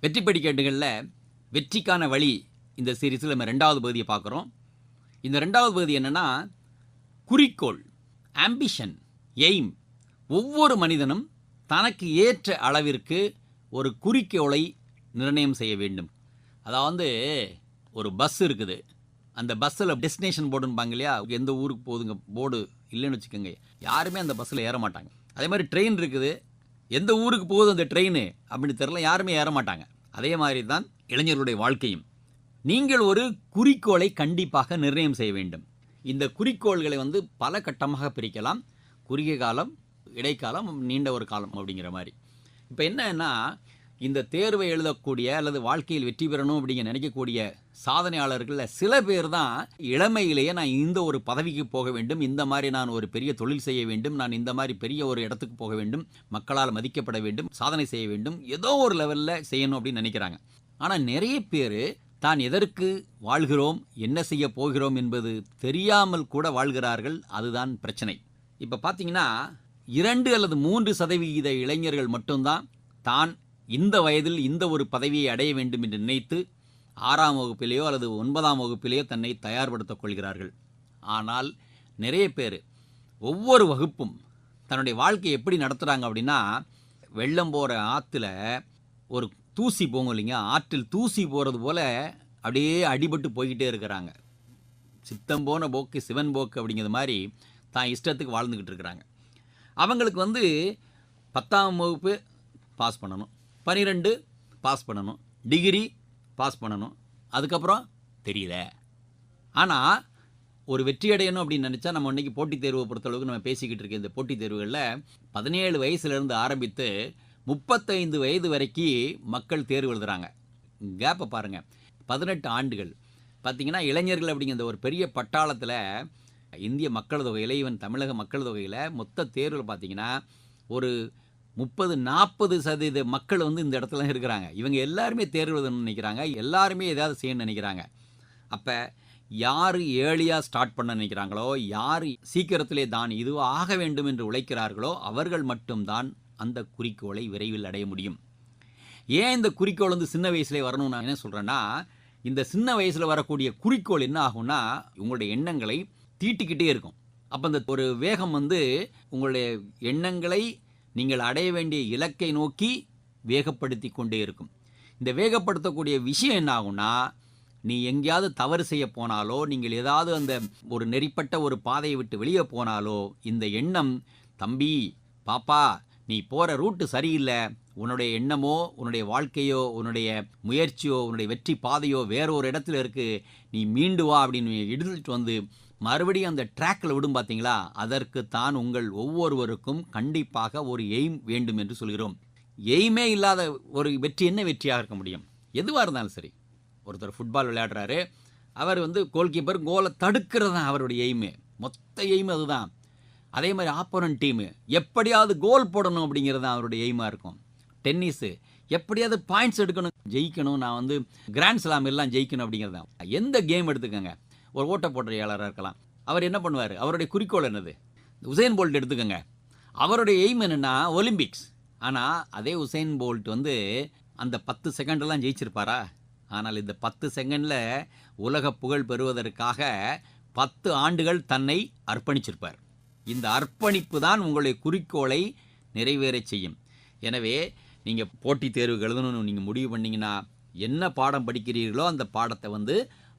வெற்றி படிக்கட்டுகளில் வெற்றிக்கான வழி இந்த சீரீஸில் நம்ம ரெண்டாவது பகுதியை பார்க்குறோம். இந்த ரெண்டாவது பகுதி என்னென்னா குறிக்கோள் ஆம்பிஷன் எய்ம் ஒவ்வொரு மனிதனும் தனக்கு ஏற்ற அளவிற்கு ஒரு குறிக்கோளை நிர்ணயம் செய்ய வேண்டும். அதாவது ஒரு பஸ் இருக்குது. அந்த பஸ்ஸில் டெஸ்டினேஷன் போர்டுன்னு இல்லையா? எந்த ஊருக்கு போகுதுங்க போர்டு இல்லைன்னு வச்சுக்கோங்க. யாருமே அந்த பஸ்ஸில் ஏற மாட்டாங்க. அதே மாதிரி ட்ரெயின் இருக்குது. எந்த ஊருக்கு போகுது அந்த ட்ரெயின் அப்படின்னு தெரில யாருமே ஏற மாட்டாங்க. அதே மாதிரி தான் இளைஞர்களுடைய வாழ்க்கையும். நீங்கள் ஒரு குறிக்கோளை கண்டிப்பாக நிர்ணயம் செய்ய வேண்டும். இந்த குறிக்கோள்களை வந்து பல கட்டமாக பிரிக்கலாம். குறுகிய காலம் இடைக்காலம் நீண்ட ஒரு காலம் அப்படிங்கிற மாதிரி. இப்போ என்னன்னா இந்த தேர்வை எழுதக்கூடிய அல்லது வாழ்க்கையில் வெற்றி பெறணும் அப்படிங்க நினைக்கக்கூடிய சாதனையாளர்களில் சில பேர் தான் இளமையிலேயே நான் இந்த ஒரு பதவிக்கு போக வேண்டும் இந்த மாதிரி நான் ஒரு பெரிய தொழில் செய்ய வேண்டும் நான் இந்த மாதிரி பெரிய ஒரு இடத்துக்கு போக வேண்டும் மக்களால் மதிக்கப்பட வேண்டும் சாதனை செய்ய வேண்டும் ஏதோ ஒரு லெவலில் செய்யணும் அப்படின்னு நினைக்கிறாங்க. ஆனால் நிறைய பேர் தான் எதற்கு வாழ்கிறோம் என்ன செய்ய போகிறோம் என்பது தெரியாமல் கூட வாழ்கிறார்கள் அதுதான் பிரச்சனை. இப்போ பார்த்தீங்கன்னா இரண்டு அல்லது மூன்று சதவிகித இளைஞர்கள் மட்டும்தான் தான் இந்த வயதில் இந்த ஒரு பதவியை அடைய வேண்டும் என்று நினைத்து ஆறாம் வகுப்பிலேயோ அல்லது ஒன்பதாம் வகுப்பிலேயோ தன்னை தயார்படுத்திக் கொள்கிறார்கள். ஆனால் நிறைய பேர் ஒவ்வொரு வகுப்பும் தன்னுடைய வாழ்க்கையை எப்படி நடத்துகிறாங்க அப்படின்னா வெள்ளம் போகிற ஆற்றுல ஒரு தூசி போகும் இல்லைங்க ஆற்றில் தூசி போகிறது போல் அப்படியே அடிபட்டு போய்கிட்டே இருக்கிறாங்க. சித்தம் போன போக்கு சிவன் போக்கு அப்படிங்கிற மாதிரி தான் இஷ்டத்துக்கு வாழ்ந்துக்கிட்டு இருக்கிறாங்க. அவங்களுக்கு வந்து பத்தாம் வகுப்பு பாஸ் பண்ணணும். பன்னிரெண்டு பாஸ் பண்ணணும். டிகிரி பாஸ் பண்ணணும். அதுக்கப்புறம் தெரியல. ஆனால் ஒரு வெற்றி அடையணும் அப்படின்னு நினச்சா நம்ம இன்றைக்கி போட்டித் தேர்வை பொறுத்தளவுக்கு நம்ம பேசிக்கிட்டு இருக்க இந்த போட்டித் தேர்வுகளில் பதினேழு வயசுலேருந்து ஆரம்பித்து முப்பத்தைந்து வயது வரைக்கும் மக்கள் தேர்வு எழுதுகிறாங்க கேப்பை பாருங்கள் பதினெட்டு ஆண்டுகள். பார்த்திங்கன்னா இளைஞர்கள் அப்படிங்கிற ஒரு பெரிய பட்டாளத்தில் இந்திய மக்கள் தொகையில் ஈவன் தமிழக மக்கள் தொகையில் மொத்த தேர்வில் பார்த்தீங்கன்னா ஒரு முப்பது நாற்பது சதவீத மக்கள் வந்து இந்த இடத்துல இருக்கிறாங்க. இவங்க எல்லாருமே தேர்வுன்னு நினைக்கிறாங்க. எல்லாருமே ஏதாவது செய்யணும்னு நினைக்கிறாங்க. அப்போ யார் ஏர்லியாக ஸ்டார்ட் பண்ண நினைக்கிறாங்களோ யார் சீக்கிரத்திலே தான் இது ஆக வேண்டும் என்று உழைக்கிறார்களோ அவர்கள் மட்டும்தான் அந்த குறிக்கோளை விரைவில் அடைய முடியும். ஏன் இந்த குறிக்கோள் வந்து சின்ன வயசுலேயே வரணும்னு நான் என்ன சொல்கிறேன்னா இந்த சின்ன வயசில் வரக்கூடிய குறிக்கோள் என்ன ஆகும்னா உங்களுடைய எண்ணங்களை தீட்டிக்கிட்டே இருக்கும். அப்போ அந்த ஒரு வேகம் வந்து உங்களுடைய எண்ணங்களை நீங்கள் அடைய வேண்டிய இலக்கை நோக்கி வேகப்படுத்தி கொண்டே இருக்கும். இந்த வேகப்படுத்தக்கூடிய விஷயம் என்ன ஆகும்னா நீ எங்கேயாவது தவறு செய்ய போனாலோ நீங்கள் ஏதாவது அந்த ஒரு நெறிப்பட்ட ஒரு பாதையை விட்டு வெளியே போனாலோ இந்த எண்ணம் தம்பி பாப்பா நீ போகிற ரூட்டு சரியில்லை. உன்னுடைய எண்ணமோ உன்னுடைய வாழ்க்கையோ உன்னுடைய முயற்சியோ உன்னுடைய வெற்றி பாதையோ வேற ஒரு இடத்துல இருக்குது நீ மீண்டு வா அப்படின்னு எடுத்துட்டு வந்து மறுபடியும் அந்த ட்ராக்கில் விடும் பார்த்தீங்களா அதற்கு தான் உங்கள் ஒவ்வொருவருக்கும் கண்டிப்பாக ஒரு எய்ம் வேண்டும் என்று சொல்கிறோம். எய்மே இல்லாத ஒரு வெற்றி என்ன வெற்றியாக இருக்க முடியும்? எதுவாக இருந்தாலும் சரி. ஒருத்தர் ஃபுட்பால் விளையாடுறாரு. அவர் வந்து கோல் கீப்பர் கோலை தடுக்கிறது தான் அவருடைய எய்மு. மொத்த எய்ம் அதுதான். அதே மாதிரி ஆப்போனன்ட் டீமு எப்படியாவது கோல் போடணும் அப்படிங்கிறது தான் அவருடைய எய்மாக இருக்கும். டென்னிஸு எப்படியாவது பாயிண்ட்ஸ் எடுக்கணும். ஜெயிக்கணும். நான் வந்து கிராண்ட் ஸ்லாம் எல்லாம் ஜெயிக்கணும் அப்படிங்கிறது தான். எந்த கேம் எடுத்துக்கோங்க. ஒரு ஓட்ட போட்டியாளராக இருக்கலாம். அவர் என்ன பண்ணுவார்? அவருடைய குறிக்கோள் என்னது? உசேன் போல்ட் எடுத்துக்கோங்க. அவருடைய எய்ம் என்னென்னா ஒலிம்பிக்ஸ் ஆனால் அதே உசேன் போல்ட் வந்து அந்த பத்து செகண்டெல்லாம் ஜெயிச்சிருப்பாரா? ஆனால் இந்த பத்து செகண்டில் உலக புகழ் பெறுவதற்காக பத்து ஆண்டுகள் தன்னை அர்ப்பணிச்சிருப்பார். இந்த அர்ப்பணிப்பு தான் உங்களுடைய குறிக்கோளை நிறைவேறச் செய்யும். எனவே நீங்கள் போட்டித் தேர்வு எழுதணும்னு நீங்கள் முடிவு பண்ணிங்கன்னா என்ன பாடம் படிக்கிறீர்களோ அந்த பாடத்தை வந்து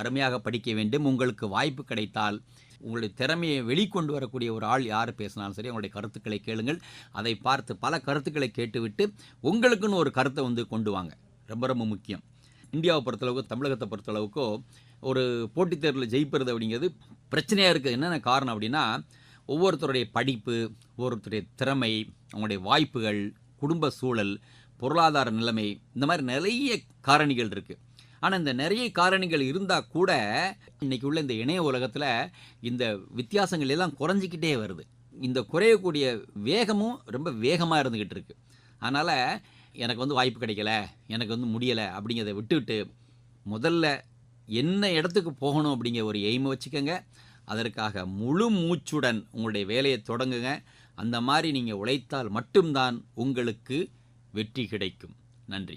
அருமையாக படிக்க வேண்டும். உங்களுக்கு வாய்ப்பு கிடைத்தால் உங்களுடைய திறமையை வெளிக்கொண்டு வரக்கூடிய ஒரு ஆள் யார் பேசினாலும் சரி அவங்களுடைய கருத்துக்களை கேளுங்கள். அதை பார்த்து பல கருத்துக்களை கேட்டுவிட்டு உங்களுக்குன்னு ஒரு கருத்தை வந்து கொண்டு வாங்க. ரொம்ப ரொம்ப முக்கியம். இந்தியாவை பொறுத்தளவுக்கு தமிழகத்தை பொறுத்தளவுக்கோ ஒரு போட்டித் தேர்வில் ஜெயிப்பது அப்படிங்கிறது பிரச்சனையாக இருக்குது என்னென்ன காரணம் அப்படின்னா ஒவ்வொருத்தருடைய படிப்பு ஒவ்வொருத்தருடைய திறமை அவங்களுடைய வாய்ப்புகள் குடும்ப சூழல் பொருளாதார நிலைமை இந்த மாதிரி நிறைய காரணிகள் இருக்குது ஆனால் இந்த நிறைய காரணிகள் இருந்தால் கூட இன்றைக்கி உள்ள இந்த இணைய உலகத்தில் இந்த வித்தியாசங்கள் எல்லாம் குறைஞ்சிக்கிட்டே வருது. இந்த குறையக்கூடிய வேகமும் ரொம்ப வேகமாக இருந்துக்கிட்டு இருக்குது அதனால் எனக்கு வந்து வாய்ப்பு கிடைக்கல எனக்கு வந்து முடியலை அப்படிங்கிறத விட்டுவிட்டு முதல்ல என்ன இடத்துக்கு போகணும் அப்படிங்கிற ஒரு எய்மை வச்சுக்கோங்க. அதற்காக முழு மூச்சுடன் உங்களுடைய வேலையை தொடங்குங்க. அந்த மாதிரி நீங்கள் உழைத்தால் மட்டும்தான் உங்களுக்கு வெற்றி கிடைக்கும். நன்றி.